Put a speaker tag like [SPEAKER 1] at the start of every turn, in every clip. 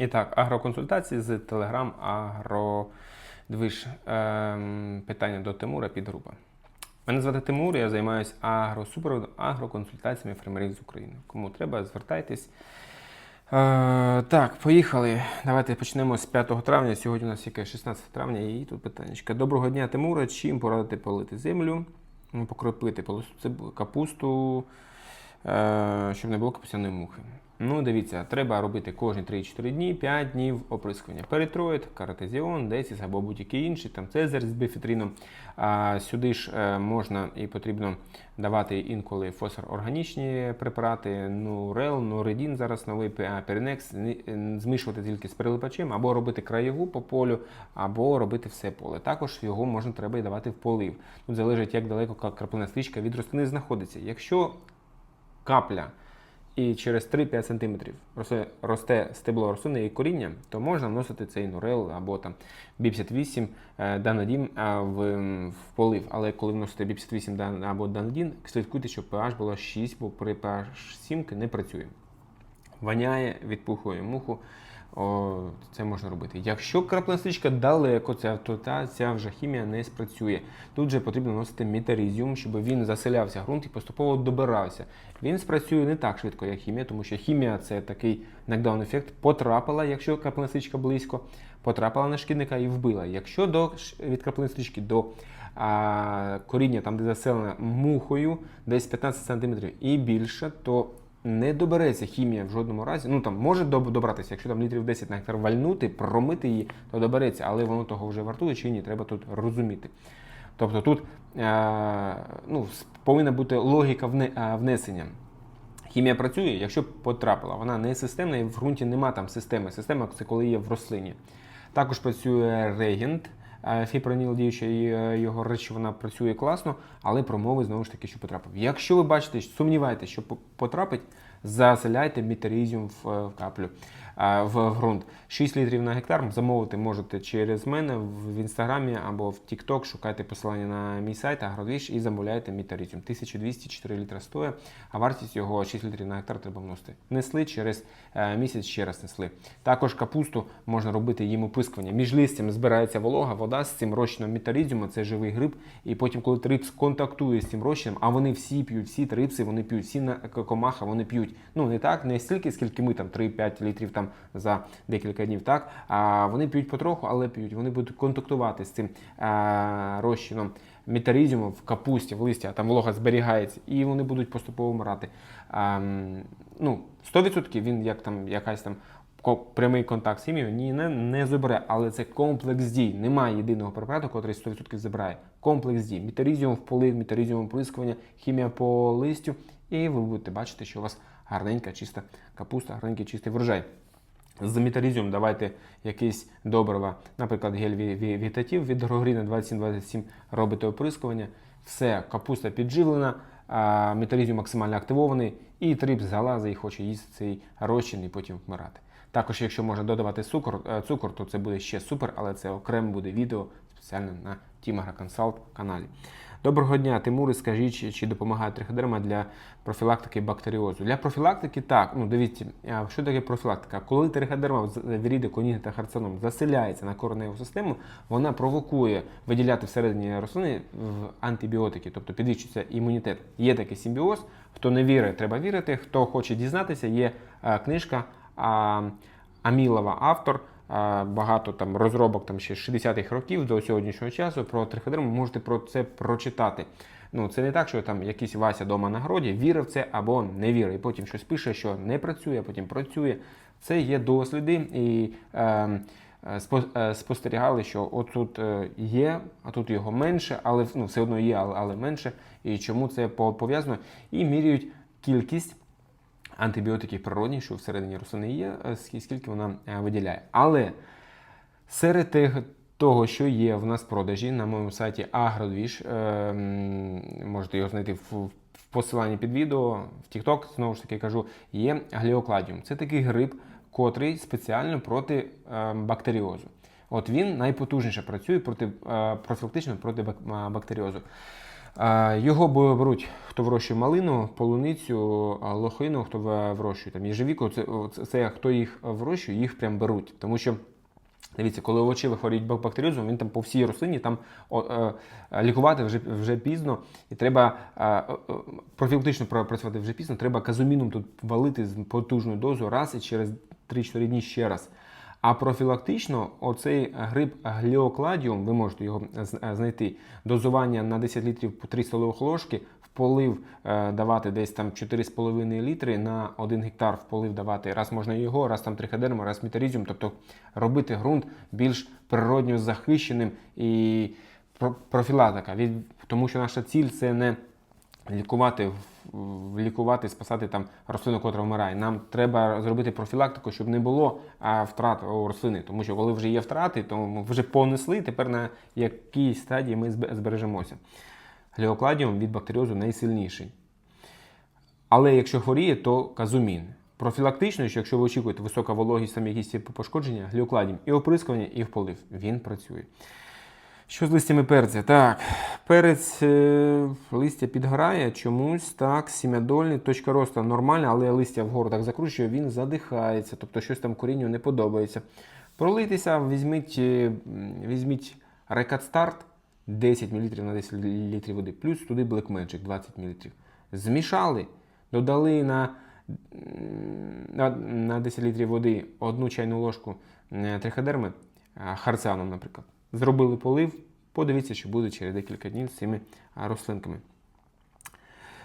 [SPEAKER 1] І так, агроконсультації з Telegram Агродвиж. Ем, питання до Тимура підгрупа. Мене звати Тимур, я займаюся агросупроводом, агроконсультаціями фермерів з України. Кому треба, звертайтесь. Е, так, поїхали. Давайте почнемо з 5 травня. Сьогодні у нас яке 16 травня, і тут питання. Доброго дня, Тимура. Чим порадити полити землю, покропити капусту, е, щоб не було капустяної мухи. Ну, дивіться, треба робити кожні 3-4 дні, 5 днів оприскування. Перитроїд, каратезіон, десіс або будь-який інший, там цезарь з біфітрином. А сюди ж е, можна і потрібно давати інколи фосфор-органічні препарати, ну, рел, нуредін зараз новий пе- перенекс, е, змішувати тільки з перелипачем, або робити краєву по полю, або робити все поле. Також його можна треба і давати в полив. Тут залежить, як далеко краплина стрічка від рослини знаходиться. Якщо капля і через 3-5 см росте, росте стебло рослини і коріння, то можна вносити цей нурел або там біп-58 е, е, в, в полив. Але коли вносите біп-58 або данодін, слідкуйте, щоб pH було 6, бо при pH 7 не працює. Ваняє, відпухує муху. О, це можна робити. Якщо краплина стрічка далеко, ця, то та, ця вже хімія не спрацює. Тут же потрібно вносити метарізіум, щоб він заселявся ґрунт і поступово добирався. Він спрацює не так швидко, як хімія, тому що хімія це такий нокдаун-ефект. Потрапила, якщо краплина стрічка близько, потрапила на шкідника і вбила. Якщо до, від стрічки до а, коріння, там де заселена мухою, десь 15 см і більше, то не добереться хімія в жодному разі. Ну там може добратися, якщо там літрів 10 на гектар вальнути, промити її, то добереться, але воно того вже вартує чи ні, треба тут розуміти. Тобто тут е, ну, повинна бути логіка е, внесення. Хімія працює, якщо потрапила, вона не системна і в ґрунті нема там системи. Система це коли є в рослині. Також працює регент, фіпроніл діюча, його речі, речовина працює класно, але промови знову ж таки, що потрапив. Якщо ви бачите, сумніваєтесь, що потрапить, заселяйте мітерізіум в, е, каплю е, в, ґрунт. 6 літрів на гектар замовити можете через мене в інстаграмі або в TikTok. Шукайте посилання на мій сайт Агродвіж і замовляйте мітерізіум. 1204 літра стоїть, а вартість його 6 літрів на гектар треба вносити. Несли через е, місяць ще раз несли. Також капусту можна робити їм опискування. Між листям збирається волога, вода з цим розчином мітарізіуму, це живий гриб. І потім, коли трипс контактує з цим розчином, а вони всі п'ють, всі трипси вони п'ють, всі на- комаха вони п'ють. Ну не так, не стільки, скільки ми там 3-5 літрів там за декілька днів, так вони п'ють потроху, але п'ють. Вони будуть контактувати з цим розчином метарізіуму в капусті, в листі, а там волога зберігається, і вони будуть поступово вмирати. Ну, 100% він як там якась там прямий контакт з хімією ні, не, не забере, але це комплекс дій. Немає єдиного препарату, який 100% забирає. Комплекс дій. Метарізіум в полив, метарізіум оприскування, хімія по листю, і ви будете бачити, що у вас гарненька, чиста капуста, гарненький чистий врожай. З метарізіум давайте якісь добрива, наприклад, гель ві- ві- вітатів від Грогріна 2727 робите оприскування. Все, капуста підживлена, металізіум максимально активований, і трипс залазить і хоче їсти цей розчин і потім вмирати. Також, якщо можна додавати цукор, е, цукор, то це буде ще супер, але це окремо буде відео спеціально на Team AgroConsult каналі. Доброго дня, Тимури, скажіть, чи, допомагає триходерма для профілактики бактеріозу? Для профілактики так. Ну дивіться, що таке профілактика? Коли триходерма віріди, коніги та харценом заселяється на кореневу систему, вона провокує виділяти всередині рослини в антибіотики, тобто підвищується імунітет. Є такий симбіоз. Хто не вірить, треба вірити. Хто хоче дізнатися, є е, книжка Амілова, автор. Багато там розробок там ще 60-х років до сьогоднішнього часу про триходерму можете про це прочитати. Ну це не так, що там якийсь Вася дома на городі вірив це або не вірив. І потім щось пише, що не працює, а потім працює. Це є досліди і. Е, е, е, спостерігали, що отут е, є, а тут його менше, але ну, все одно є, але, але менше. І чому це по- пов'язано? І міряють кількість антибіотиків природних, що всередині рослини є, е, скільки вона е, виділяє. Але серед тих, того, що є в нас в продажі на моєму сайті Агродвіж, е, можете його знайти в, посиланні під відео, в TikTok, знову ж таки кажу, є гліокладіум. Це такий гриб, котрий спеціально проти бактеріозу. От він найпотужніше працює проти профілактично проти бактеріозу. Його беруть, хто вирощує малину, полуницю, лохину, хто вирощує там їжевіку. Це, це, це хто їх вирощує, їх прям беруть. Тому що Дивіться, коли овочеві хворіють бак- бактеріозом, він там по всій рослині там о, е, е, лікувати вже, вже пізно, і треба профілактично працювати вже пізно. Треба казуміном тут валити з потужною дозою раз і через 3-4 дні ще раз. А профілактично оцей гриб гліокладіум, ви можете його е, знайти, дозування на 10 літрів по 3 столових ложки, в полив е, давати десь там 4,5 літри на 1 гектар в полив давати. Раз можна його, раз там триходерма, раз метарізіум, тобто робити ґрунт більш природньо захищеним і про- профілактика. Тому що наша ціль це не лікувати, лікувати, спасати там рослину, котра вмирає. Нам треба зробити профілактику, щоб не було втрат у рослини. Тому що коли вже є втрати, то ми вже понесли. Тепер на якій стадії ми збережемося. Гліокладіум від бактеріозу найсильніший. Але якщо хворіє, то казумін. Профілактично, що якщо ви очікуєте висока вологість, там якісь пошкодження, гліокладіум і оприскування, і в полив. Він працює. Що з листями перця? Так, перець е, листя підгорає чомусь так, сім'ядольний, точка росту нормальна, але листя вгору так закручує, він задихається, тобто щось там корінню не подобається. Пролитися, візьміть, е, візьміть Рекат Старт 10 мл на 10 літрів води, плюс туди Black Magic 20 мл. Змішали, додали на, на, на 10 літрів води одну чайну ложку е, триходерми, е, наприклад. Зробили полив, подивіться, що буде через декілька днів з цими рослинками.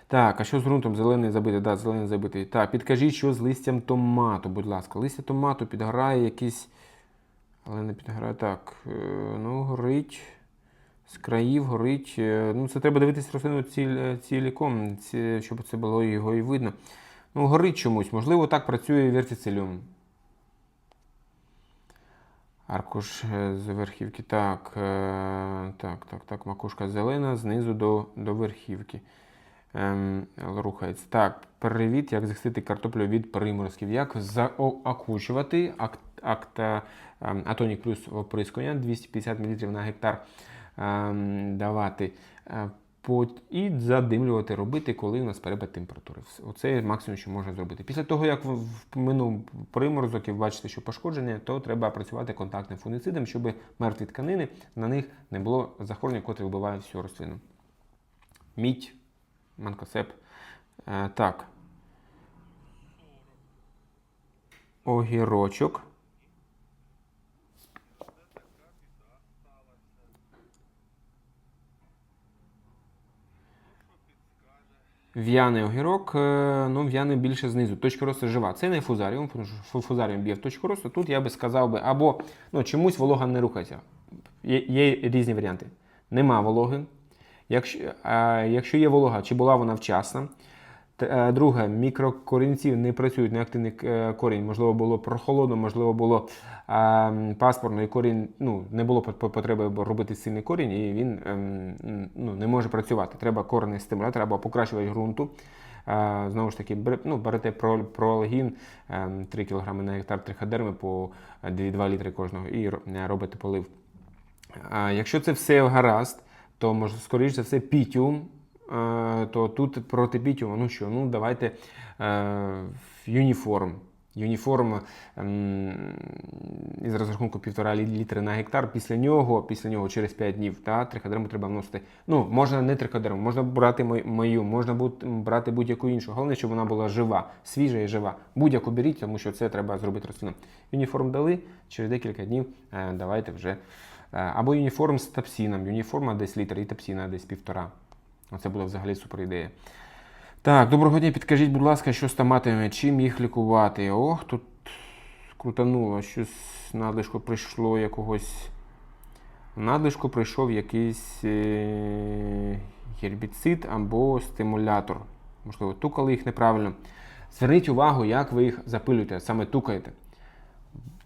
[SPEAKER 1] Так, а що з ґрунтом? Зелений забитий, да, зелений забитий. Так, підкажіть, що з листям томату, будь ласка. Листя томату підгорає якийсь. Але не підгорає. Так. е, Ну, горить. З країв горить. е, Ну, це треба дивитися рослину ціль, ціліком, ці- щоб це було його і видно. Ну, горить чомусь. Можливо, так працює вертицелюм. Аркуш е, з верхівки. Так, е, так, так, так, макушка зелена, знизу до, до верхівки. Ем, рухається. Так, привіт, як захистити картоплю від приморозків. Як заокучувати акт, акта, ем, Атонік плюс оприскування 250 мл на гектар ем, давати. І задимлювати робити, коли у нас перепад температури. Оце максимум, що можна зробити. Після того, як в- минув приморозок і бачите, що пошкодження, то треба працювати контактним фунгіцидом, щоб мертві тканини на них не було захворювання, котре вбиває всю рослину. Мідь, манкосеп. Е, так. Огірочок. В'яний огірок, е, ну в'яний більше знизу. Точка росту жива. Це не фузаріум, тому що фузаріум б'є в точку росту. Тут я би сказав би, або ну, чомусь волога не рухається. Є, є різні варіанти. Нема вологи. Якщо, а, якщо є волога, чи була вона вчасна. Е, Друге, мікрокорінці не працюють, неактивний е, корінь. Можливо, було прохолодно, можливо, було е, паспорно, і корінь ну, не було по- по- потреби робити сильний корінь, і він ем, ну, не може працювати. Треба коренний стимулятор або покращувати ґрунту. Е, Знову ж таки, ну, берете про- пролегін ем, 3 кг на гектар триходерми по 2 літри кожного і ро- робите полив. Якщо це все гаразд, то може, скоріш за все, пітіум, то тут проти пітіуму, ну що, ну давайте е, юніформ. Юніформ ем, із розрахунку півтора лі- літри на гектар. Після нього, після нього через 5 днів, та, триходерму треба вносити. Ну, можна не триходерму, можна брати мою, можна брати будь-яку іншу. Головне, щоб вона була жива, свіжа і жива. Будь-яку беріть, тому що це треба зробити рослину. Юніформ дали, через декілька днів е, давайте вже. Е, Або юніформ з тапсіном. Юніформа десь літр і тапсіна десь півтора. Оце буде взагалі супер ідея. Так, доброго дня, підкажіть, будь ласка, що з томатами, чим їх лікувати? Ох, тут крутануло, щось надлишку прийшло якогось. В надлишку прийшов якийсь е- гербіцид або стимулятор. Можливо, тукали їх неправильно. Зверніть увагу, як ви їх запилюєте, саме тукаєте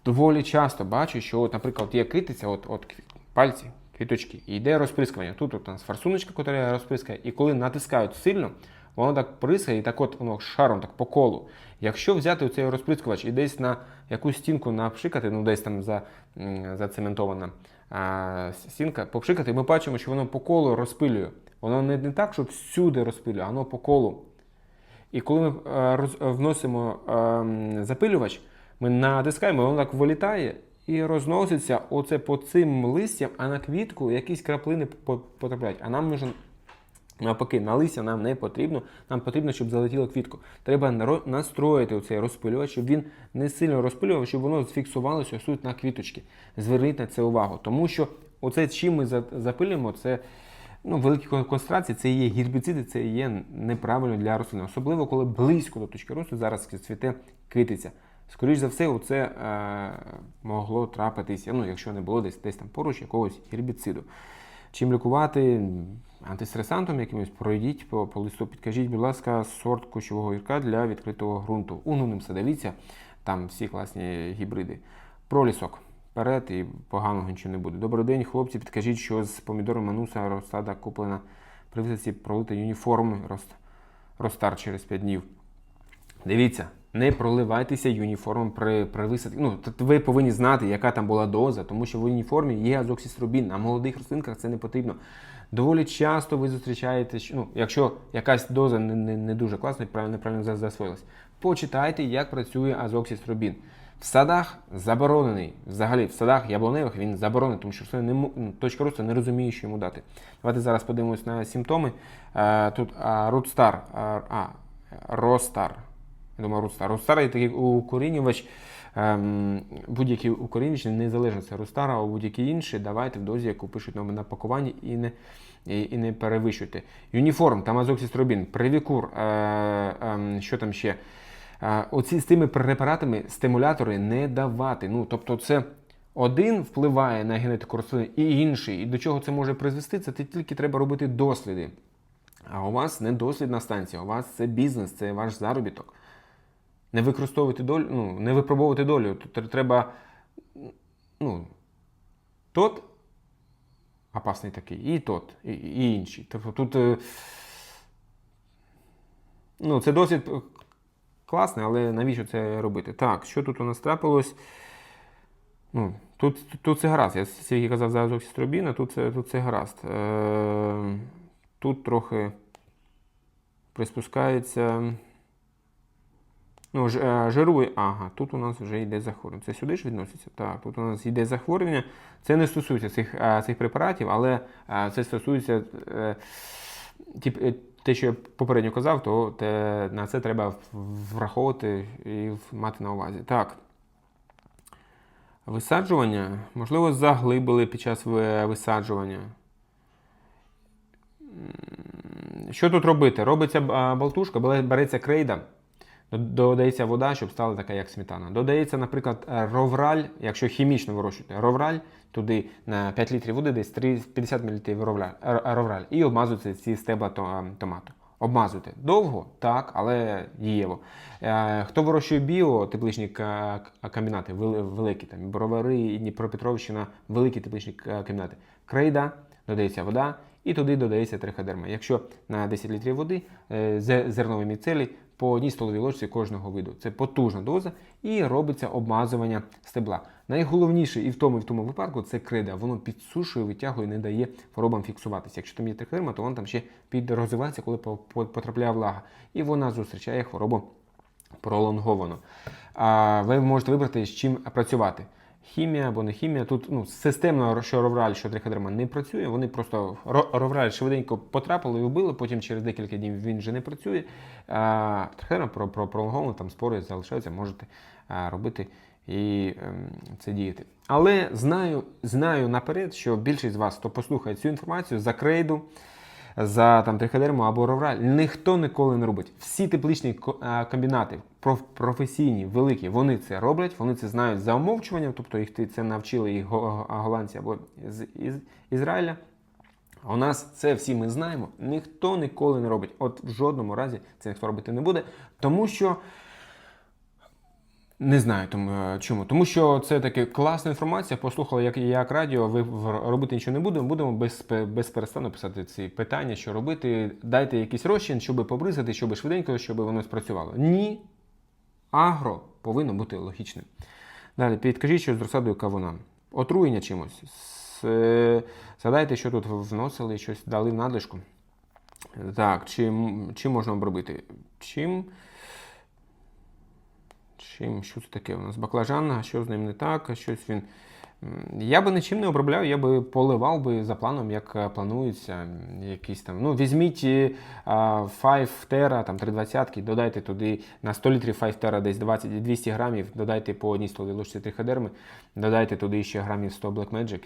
[SPEAKER 1] доволі часто бачу, що, от, наприклад, є китиця, от, от пальці, квіточки, і йде розприскування. Тут у нас форсуночка, яка розприскає, і коли натискають сильно, воно так прискає, і так от воно шаром так по колу. Якщо взяти цей розприскувач і десь на якусь стінку напшикати, ну десь там за, зацементована а, стінка, попшикати, ми бачимо, що воно по колу розпилює. Воно не, не так, що всюди розпилює, воно по колу. І коли ми е, роз- вносимо ем, запилювач, ми натискаємо, воно так вилітає і розноситься оце по цим листям, а на квітку якісь краплини потрапляють. А нам нужен Навпаки, на листя нам не потрібно. Нам потрібно, щоб залетіло квітку. Треба настроїти цей розпилювач, щоб він не сильно розпилював, щоб воно зфіксувалося тут на квіточки. Зверніть на це увагу. Тому що оце, чим ми запилюємо, це ну, великі концентрації, це є гербіциди, це є неправильно для рослин. Особливо, коли близько до точки росту зараз цвіте китиця. Скоріше за все, це е, могло трапитися, ну, якщо не було десь, десь там поруч якогось гербіциду. Чим лікувати антистресантом якимось, пройдіть по, по листу, підкажіть, будь ласка, сорт кущового гірка для відкритого ґрунту. Унуним садовіця, там всі класні гібриди. Пролісок. Вперед і поганого нічого не буде. Добрий день, хлопці. Підкажіть, що з помідором мануса розсада куплена при висадці пролити юніформ рост, розстар через 5 днів. Дивіться, не проливайтеся юніформом при, при висадці. Ну, ви повинні знати, яка там була доза, тому що в уніформі є азоксіструбін. На молодих рослинках це не потрібно. Доволі часто ви зустрічаєте, що, ну, якщо якась доза не, не, не дуже класна, правильно, неправильно за- засвоїлась, почитайте, як працює азоксіструбін. В садах заборонений. Взагалі, в садах яблуневих він заборонений, тому що не ну, точка росту не розуміє, що йому дати. Давайте зараз подивимось на симптоми. Е, тут Рудстар, а, Ростар. Я думаю, Рустар. Рустар є такий укорінювач. Ем, будь-який укорінювач, незалежно це Рустара, а будь-який інший, давайте в дозі, яку пишуть на, на пакуванні, і не, і, і не перевищуйте. Юніформ, там азоксістробін, привікур, е, ем, що там ще. Е, оці з тими препаратами стимулятори не давати. Ну, тобто, це один впливає на генетику рослини, і інший. І до чого це може призвести, це тільки треба робити досліди. А у вас не дослідна станція, у вас це бізнес, це ваш заробіток. Не використовувати долю, ну, не випробовувати долю. Тут треба. Ну, тот опасний такий, і тот, і, і інший. Тобто тут. е, Ну, це досить е, класний, але навіщо це робити? Так, що тут у нас трапилось? Ну, тут, тут, це гаразд. Я стільки казав за азоксістробін, тут це, тут це гаразд. Е, тут трохи приспускається. Ну, е, жирує. Ага, тут у нас вже йде захворювання. Це сюди ж відноситься? Так, тут у нас йде захворювання. Це не стосується цих, е, цих препаратів, але е, це стосується те, що я попередньо казав, то те, на це треба враховувати і мати на увазі. Так. Висаджування. Можливо, заглибили під час висаджування. Що тут робити? Робиться болтушка, береться крейда, додається вода, щоб стала така, як сметана. Додається, наприклад, е, ровраль, якщо хімічно вирощуєте ровраль, туди на 5 літрів води десь 50 мл ровраль, і обмазується ці стебла томату. Обмазуйте. Довго, так, але дієво. Е, Хто вирощує біо, тепличні комбінати, великі, там, Бровари, і Дніпропетровщина, великі тепличні комбінати. Крейда, додається вода, і туди додається триходерма. Якщо на 10 літрів води е, зернові міцелі по одній столовій ложці кожного виду. Це потужна доза і робиться обмазування стебла. Найголовніше і в тому, і в тому випадку це крида. Воно підсушує, витягує, не дає хворобам фіксуватися. Якщо там є триходерма, то вона там ще підрозвивається, коли по- по- потрапляє влага. І вона зустрічає хворобу пролонговано. А ви можете вибрати, з чим працювати. Хімія або не хімія. Тут ну, системно, що ровраль, що триходерма не працює. Вони просто ровраль швиденько потрапили і вбили, потім через декілька днів він вже не працює. А про, про пролонговано, там спори залишаються, можете а, робити і ем, це діяти. Але знаю, знаю наперед, що більшість з вас, хто послухає цю інформацію за крейду, за там триходерму або ровраль, ніхто ніколи не робить. Всі тепличні а, комбінати, професійні, великі, вони це роблять, вони це знають за умовчуванням, тобто їх це навчили їх голландці або з Ізраїля. У нас це всі ми знаємо. Ніхто ніколи не робить. От в жодному разі це ніхто робити не буде, тому що. Не знаю тому, е, чому. Тому що це таке класна інформація. Послухали, як, як радіо, ви робити нічого не будемо. Будемо без, пе- без перестану писати ці питання, що робити. Дайте якийсь розчин, щоб побризати, щоб швиденько, щоб воно спрацювало. Ні. Агро повинно бути логічним. Далі, підкажіть, що з розсадою кавуна. Отруєння чимось. Е, Згадайте, що тут вносили, щось дали в надлишку. Так, чим, чим можна обробити? Чим? Чим? Що це таке у нас? Баклажан, а що з ним не так? а Щось він. Я би нічим не обробляв, я би поливав би за планом, як е, планується. Якісь там. Ну, візьміть е, а, 5 Terra, там 320, додайте туди на 100 літрів 5 Terra десь 20, 200 грамів, додайте по одній столовій ложці триходерми, додайте туди ще грамів 100 Black Magic.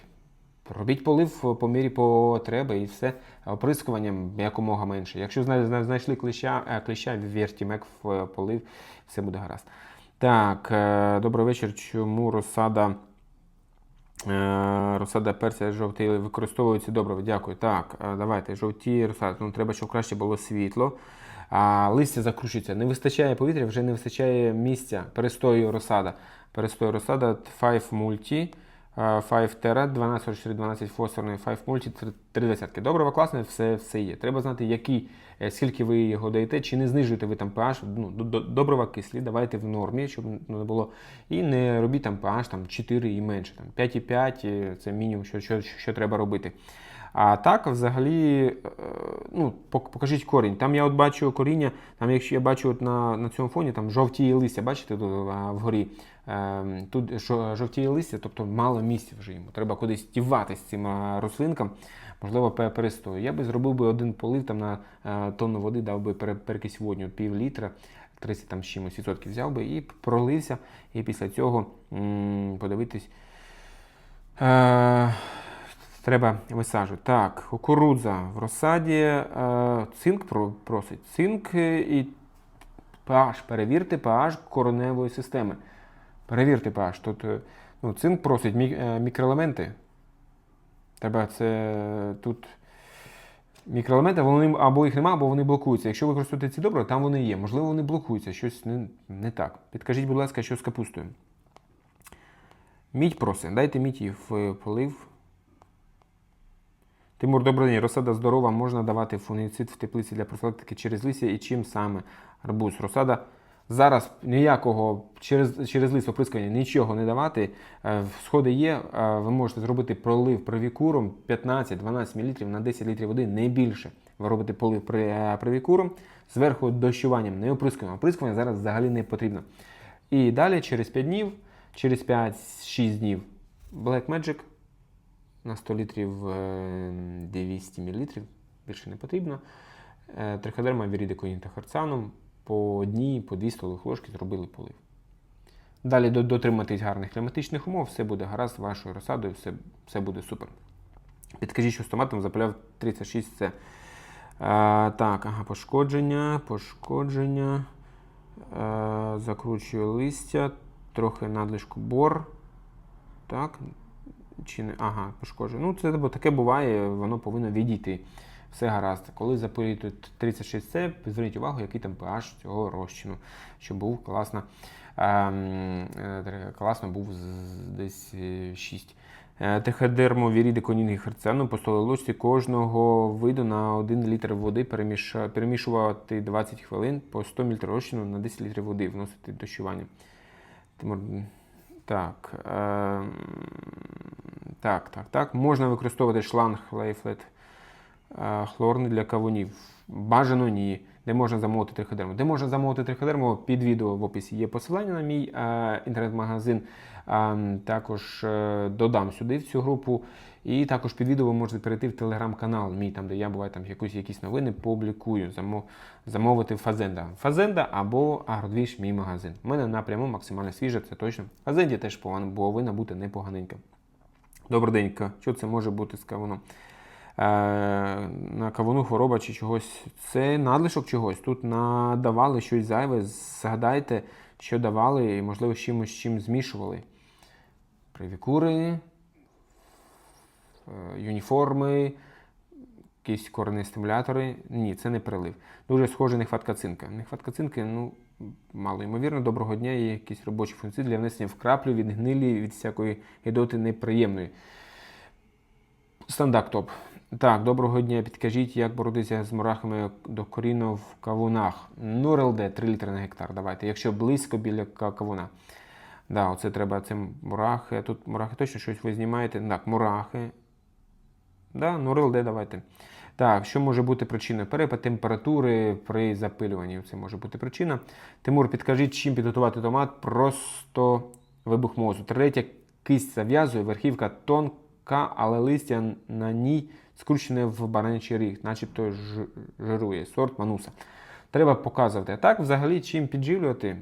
[SPEAKER 1] Робіть полив по мірі потреби і все оприскуванням якомога менше. Якщо зна- зна- знайшли клеща, е, клеща вірті мек в е, полив, все буде гаразд. Так, е, добрий вечір. Чому розсада, е, розсада перця жовтий використовується добре? Дякую. Так, е, давайте. Жовті розсади. Ну, треба, щоб краще було світло. А листя закручується. Не вистачає повітря, вже не вистачає місця. Перестою розсада. Перестою розсада 5 мульті. 5 Terra, 1244, 12 фосфорної, 5 мульті, 3 десятки. Добре, класне, все, все є. Треба знати, який, е, скільки ви його даєте, чи не знижуєте ви там pH. Ну, до- до- добрива кислі, давайте в нормі, щоб не було. І не робіть там pH там, 4 і менше. Там, 5,5 е, це мінімум, що, що, що треба робити. А так, взагалі, е, ну, покажіть корінь. Там я от бачу коріння, там якщо я бачу от на, на цьому фоні, там жовтіє листя, бачите, вгорі. Ем, Тут жовтіє листя, тобто мало місця вже йому. Треба кудись дівати з цим рослинкам, можливо, перестою. Я би зробив би один полив там на е, тонну води, дав би пере- перекись водню пів літра, 30 там чимось відсотків взяв би і пролився. І після цього подивитись. Е, Треба висаджувати. Так, кукурудза в розсаді. Е, цинк просить. Цинк е, і pH. Перевірте pH кореневої системи. Перевірте pH. Тут е, ну, цинк просить е, мікроелементи. Треба це тут. Мікроелементи, вони або їх немає, або вони блокуються. Якщо ви використовуєте ці добре, там вони є. Можливо, вони блокуються, щось не, не так. Підкажіть, будь ласка, що з капустою. Мідь просить. Дайте мідь в полив. Тимур, добрий день. Розсада здорова, можна давати фунгіцид в теплиці для профілактики через листя і чим саме арбуз. Розсада зараз ніякого через, через лист оприскування нічого не давати. Е, Сходи є, е, ви можете зробити пролив провікуром 15-12 мл на 10 літрів води, не більше. Ви робите полив е, провікуром, зверху дощуванням, не оприскуванням. Оприскування зараз взагалі не потрібно. І далі через 5 днів, через 5-6 днів Black Magic на 100 літрів е, 200 мл, більше не потрібно. Е, Триходерма вірідикоїн та харцаном по одній, по дві столових ложки зробили полив. Далі дотриматись гарних кліматичних умов, все буде гаразд вашою розсадою, все, все буде супер. Підкажіть, що з томатом запаляв 36 це. А, так, ага, пошкодження, пошкодження. Е, закручую листя, трохи надлишку бор. Так, чи не. Ага, пошкоджую. Ну, це таке буває, воно повинно відійти. Все гаразд. Коли запилюєте 36C, зверніть увагу, який там pH цього розчину, щоб був класно, ем, е, класно був десь е, 6. Е, Триходермо віріди конінги херцену по столовій кожного виду на 1 літр води перемішувати 20 хвилин по 100 мл розчину на 10 літрів води, вносити дощування. Так, ем, так, так, так. Можна використовувати шланг Лейфлет е, хлорний для кавунів. Бажано ні. Де можна замовити триходерму? Де можна замовити триходерму? Під відео в описі є посилання на мій е, інтернет-магазин. Е, також е, додам сюди в цю групу. І також під відео ви можете перейти в телеграм-канал мій, там, де я буває там якусь, якісь новини публікую. Замовити Фазенда. Фазенда або Агродвіж, мій магазин. У мене напряму максимально свіже, це точно. Фазенді теж повинна бути непоганенька. Добрий день, що це може бути з кавуном? Е, на кавуну хвороба чи чогось. Це надлишок чогось. Тут надавали щось зайве. Згадайте, що давали, і, можливо, з чимось чим змішували. Привікури, е, юніформи, якісь корені стимулятори. Ні, це не прилив. Дуже схоже нехватка цинка. Нехватка цинки, ну, мало ймовірно, доброго дня є якісь робочі функції для внесення в краплю від гнилі, від всякої гідоти неприємної. Стандарт топ. Так, доброго дня. Підкажіть, як боротися з мурахами до коріння в кавунах. Нурелд 3 літри на гектар. Давайте, якщо близько біля кавуна. Да, оце треба це мурахи. Тут мурахи точно щось ви знімаєте. Так, мурахи. Да, Нурелд давайте. Так, що може бути причиною? Перепад температури при запилюванні. Це може бути причина. Тимур, підкажіть, чим підготувати томат? Просто вибух мозу. Третя кисть зав'язує, верхівка тонка, але листя на ній скручене в баранячий ріг, начебто ж- жирує. Сорт мануса. Треба показувати. А так, взагалі, чим підживлювати?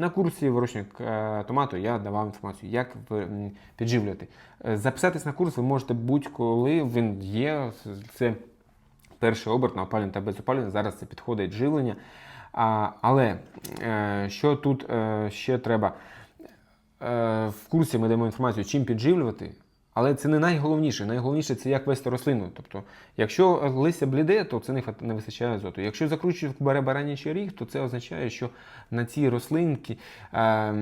[SPEAKER 1] На курсі вирощення е, томату я давав інформацію, як підживлювати. Е, Записатись на курс ви можете будь-коли він є. Це перший оберт на опалення та без опалення. Зараз це підходить живлення. А, але е, що тут ще треба? В курсі ми даємо інформацію, чим підживлювати, але це не найголовніше. Найголовніше це як вести рослину. Тобто, якщо листя бліде, то це не, не вистачає азоту. Якщо бере баранячий ріг, то це означає, що на цій рослинці е,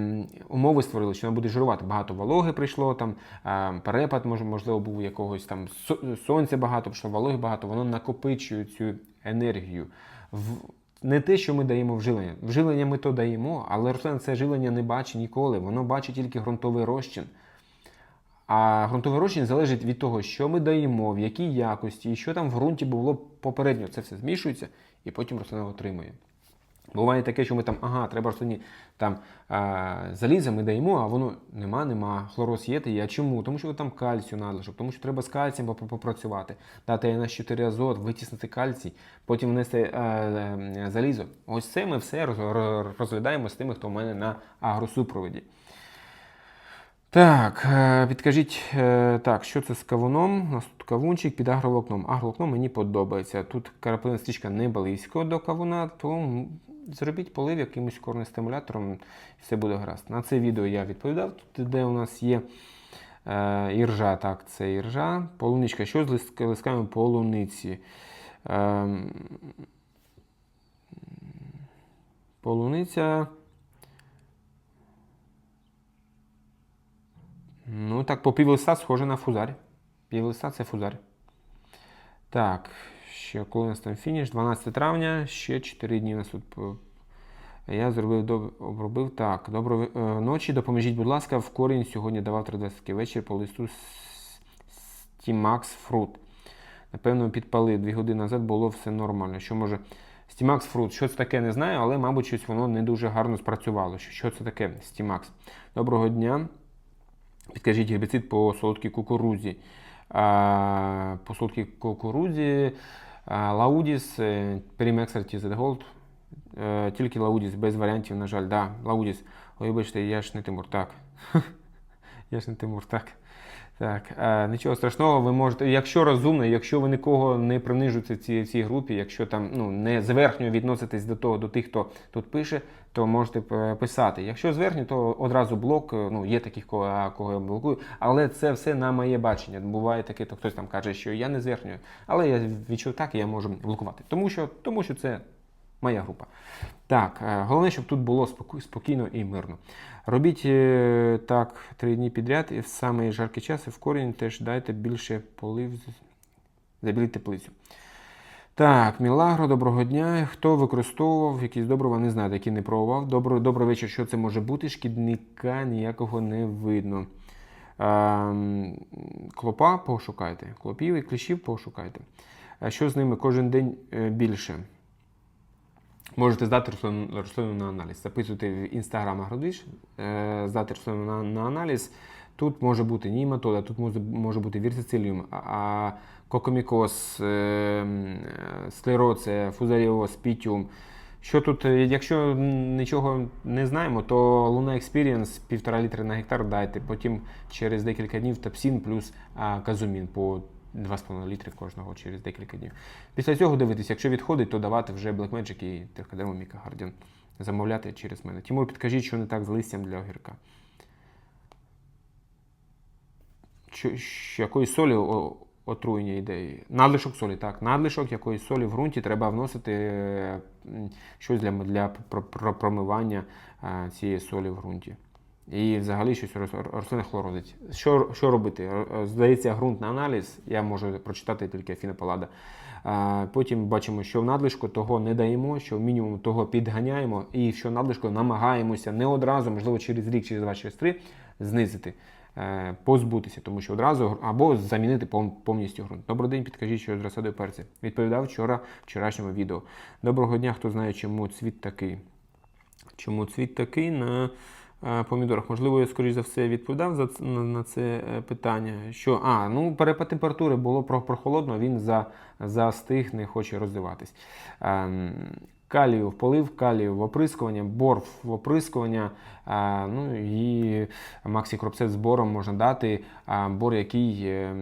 [SPEAKER 1] умови створили, що вона буде жирувати. Багато вологи прийшло, там е, перепад, може, можливо, був якогось там сонця багато, прийшло вологи багато, воно накопичує цю енергію. В, не те, що ми даємо вжилення. Вжилення ми то даємо, але рослина це живлення не бачить ніколи. Воно бачить тільки ґрунтовий розчин. А ґрунтовий розчин залежить від того, що ми даємо, в якій якості, і що там в ґрунті було попередньо. Це все змішується і потім рослина отримує. Буває таке, що ми там, ага, треба рослині там а, заліза, ми даємо, а воно нема, нема. Хлороз є, та є. А чому? Тому що там кальцію надлишок, тому що треба з кальцієм попрацювати, дати на 4 азот, витіснити кальцій, потім внести е, е, залізо. Ось це ми все роз- роз- розглядаємо з тими, хто в мене на агросупроводі. Так, е, підкажіть, е, так, що це з кавуном? У нас тут кавунчик під агроволокном. Агроволокно мені подобається. Тут краплина стрічка не близько до кавуна, то зробіть полив якимось корнестимулятором, і все буде гаразд. На це відео я відповідав, тут де у нас є е, іржа, так, це іржа. Полуничка. Що з лист- листками полуниці? Ем, полуниця. Ну так, по півлиста схоже на фузарь. Півлиста це фузарь. Так, ще коли у нас там фініш? 12 травня, ще 4 дні у нас тут. Я зробив доб... обробив. Так, доброї е, ночі. Допоможіть, будь ласка, в корінь сьогодні давав 30 вечір по листу Stimax Fruit. Напевно, підпалив. Дві години назад було все нормально. Що може. Stimax Fruit, що це таке, не знаю, але, мабуть, щось воно не дуже гарно спрацювало. Що, це таке? Stimax. Доброго дня. Підкажіть гербіцид по солодкій кукурудзі. По солодкій кукурудзі Лаудіс, е, TZ Gold. Е, Тільки Лаудіс, без варіантів, на жаль. Да, Лаудіс. Ой, вибачте, я ж не Тимур, так. я ж не Тимур, так. Так, е, нічого страшного, ви можете, якщо розумно, якщо ви нікого не принижуєте в цій, цій групі, якщо там ну, не зверхньо відноситесь до того, до тих, хто тут пише, то можете писати. Якщо зверхньо, то одразу блок, е, ну, є таких, кого, я блокую, але це все на моє бачення. Буває таке, то хтось там каже, що я не зверхньо, але я відчув так, і я можу блокувати. Тому що, тому що це моя група. Так, е, головне, щоб тут було спокійно і мирно. Робіть е, так три дні підряд, і в самий жаркий час і в корінь теж дайте більше полив, забіліть теплицю. Так, Мілагро, доброго дня. Хто використовував якісь добрива, не знаю, які не пробував. Добро, добрий вечір, що це може бути? Шкідника ніякого не видно. Ем, клопа пошукайте. Клопів і кліщів пошукайте. Що з ними кожен день е, більше? Можете здати рослину, рослину на аналіз. Записуйте в інстаграм Агродвіж, е, здати рослину на, на аналіз. Тут може бути німатода, тут може, бути вірсициліум, а кокомікоз, е, м, е, фузаріоз, пітіум. Що тут, е, якщо нічого не знаємо, то Luna Experience 1,5 літри на гектар дайте. Потім через декілька днів тапсін плюс казумін по 2,5 літри кожного через декілька днів. Після цього дивитися, якщо відходить, то давати вже Black Magic і Теркадерму Міка Гардіан. Замовляти через мене. Тимур, підкажіть, що не так з листям для огірка. Що, якої солі отруєння йде? Надлишок солі, так. Надлишок якоїсь солі в ґрунті треба вносити е, щось для, для пр- пр- промивання е, цієї солі в ґрунті. І взагалі щось рослина хлорозить. Що, що робити? Е, Здається, ґрунт на аналіз, я можу прочитати тільки Афінопалада. Е, Потім бачимо, що в надлишку того не даємо, що в мінімум того підганяємо, і що в надлишку намагаємося не одразу, можливо, через рік, через два, через три, знизити. Е, позбутися, тому що одразу або замінити повністю ґрунт. Добрий день, підкажіть, що з розсадою перця. Відповідав вчора вчорашньому відео. Доброго дня, хто знає, чому цвіт такий. Чому цвіт такий на е, помідорах? Можливо, я, скоріш за все, відповідав за, на, це е, питання. Що, а, ну, перепад температури було прохолодно, він за, застиг, не хоче розвиватись. Калію в полив, калію в оприскування, бор в оприскування. Ну і максікропсет з бором можна дати. Бор, який е,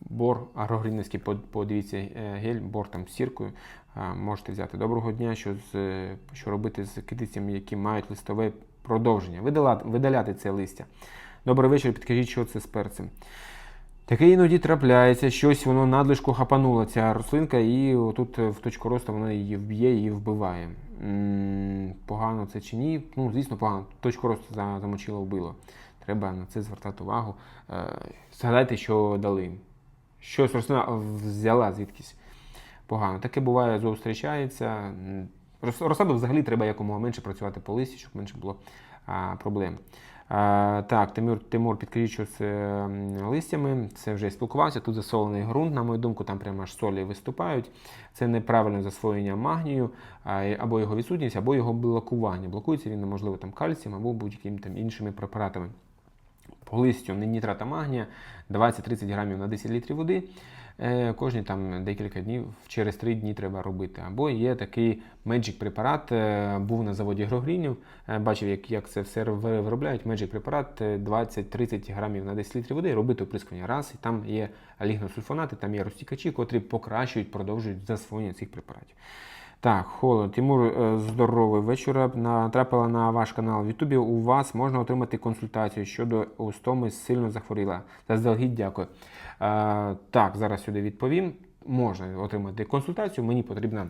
[SPEAKER 1] бор агрогрінницький, подивіться е, гель, бор там з сіркою. Можете взяти. Доброго дня, що, з, що робити з китицями, які мають листове продовження. Видаляти це листя. Добрий вечір, підкажіть, що це з перцем. Таке іноді трапляється, щось воно надлишку хапануло ця рослинка, і тут в точку росту вона її вб'є і вбиває. Погано це чи ні? Ну, звісно, погано. Точку росту за- замочило, вбило. Треба на це звертати увагу. Е, Згадайте, що дали. Щось рослина взяла звідкись. Погано. Таке буває, зустрічається. Розсаду взагалі треба якомога менше працювати по листі, щоб менше було проблем. Так, Тимур, Тимур, підкажіть, з листями. Це вже спілкувався. Тут засолений ґрунт, на мою думку, там прямо аж солі виступають. Це неправильне засвоєння магнію, або його відсутність, або його блокування. Блокується він, можливо, там кальцієм або будь-якими там іншими препаратами. По листю не нітрата магнія 20-30 грамів на 10 літрів води. Е, Кожні там декілька днів, через 3 дні треба робити. Або є такий Magic препарат, е, був на заводі Грогрінів, е, бачив, як, як це все виробляють. Magic препарат е, 20-30 грамів на 10 літрів води, робити оприскування раз, і там є алігносульфонати, там є розтікачі, котрі покращують, продовжують засвоєння цих препаратів. Так, холод. Тимур, е, здоровий вечора. Натрапила на ваш канал в Ютубі. У вас можна отримати консультацію щодо устоми сильно захворіла. Заздалегідь дякую. Е, так, зараз сюди відповім. Можна отримати консультацію. Мені потрібна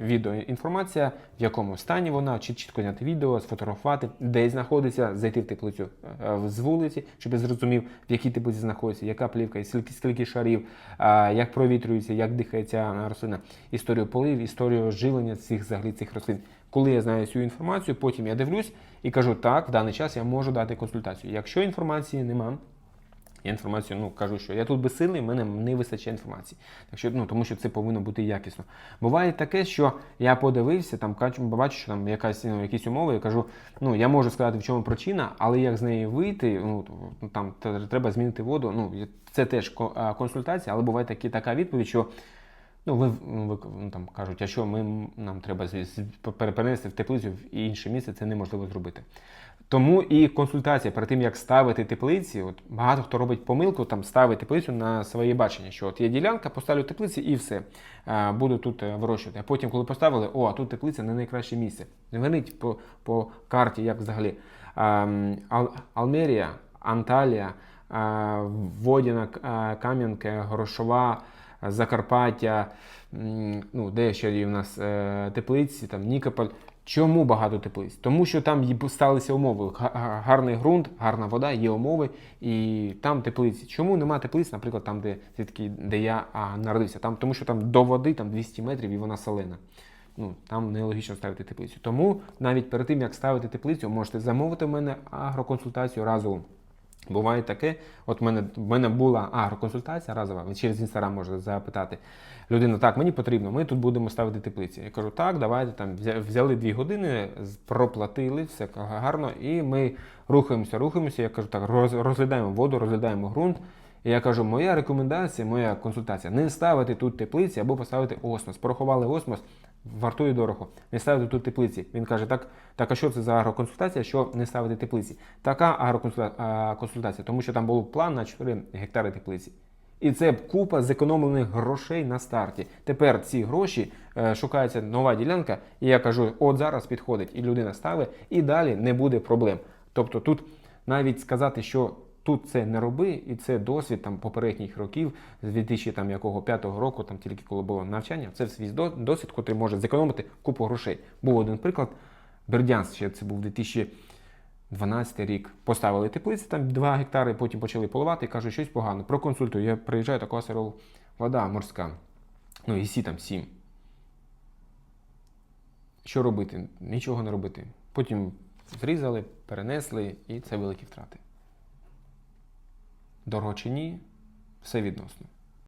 [SPEAKER 1] відеоінформація, в якому стані вона, чи чітко зняти відео, сфотографувати, де знаходиться, зайти в теплицю е, з вулиці, щоб я зрозумів, в якій теплиці знаходиться, яка плівка, скільки, скільки шарів, як провітрюється, як дихає ця рослина, історію полив, історію живлення цих взагалі цих рослин. Коли я знаю цю інформацію, потім я дивлюсь і кажу, так, в даний час я можу дати консультацію. Якщо інформації нема, я інформацію ну, кажу, що я тут безсилий, в мене не вистачає інформації. Так що, ну, тому що це повинно бути якісно. Буває таке, що я подивився, там бачу, що там якась, ну, якісь умови, я кажу, ну я можу сказати, в чому причина, але як з неї вийти, ну там треба змінити воду. Ну, це теж консультація, але буває такі, така відповідь, що. Ну, ви, ну, ви ну, там кажуть, а що ми, нам треба перенести в теплицю в інше місце, це неможливо зробити. Тому і консультація перед тим, як ставити теплиці, от багато хто робить помилку, там ставить теплицю на своє бачення, що от є ділянка, поставлю теплиці і все. Буду тут е, вирощувати. А потім, коли поставили, о, а тут теплиця не найкраще місце. Зверніть по, по карті, як взагалі. Ал, Алмерія, Анталія, Водяна, Кам'янка, Грошова. Закарпаття, ну, де ще є в нас е, теплиці, там Нікополь. Чому багато теплиць? Тому що там сталися умови. Га- га- Гарний ґрунт, гарна вода, є умови, і там теплиці. Чому нема теплиць, наприклад, там, де звідки, де я а, народився? Там, тому що там до води там 200 метрів і вона солена. Ну, там нелогічно ставити теплицю. Тому навіть перед тим, як ставити теплицю, можете замовити в мене агроконсультацію разову. Буває таке, от в мене, в мене була агроконсультація разова, через інстаграм можете запитати. Людина, так, мені потрібно, ми тут будемо ставити теплиці. Я кажу, так, давайте там взяли дві години, проплатили, все гарно, і ми рухаємося, рухаємося. Я кажу, так, роз- розглядаємо воду, розглядаємо ґрунт. І я кажу, моя рекомендація, моя консультація не ставити тут теплиці або поставити осмос. Порахували осмос, вартує дорого. Не ставити тут теплиці. Він каже, так, так а що це за агроконсультація, що не ставити теплиці? Така агроконсультація, тому що там був план на 4 гектари теплиці. І це купа зекономлених грошей на старті. Тепер ці гроші е, шукається нова ділянка, і я кажу, от зараз підходить, і людина ставить, і далі не буде проблем. Тобто тут навіть сказати, що тут це не роби, і це досвід там попередніх років з 2005 року, там тільки коли було навчання, це свій досвід, який може зекономити купу грошей. Був один приклад. Бердянськ, ще це був 2012 рік. Поставили теплиці, там 2 гектари, потім почали поливати і кажуть, щось погано. Проконсультую. Я приїжджаю, така сиров вода морська. Ну, і сі там 7. Що робити? Нічого не робити. Потім зрізали, перенесли, і це великі втрати. Дорого чи ні? Все відносно.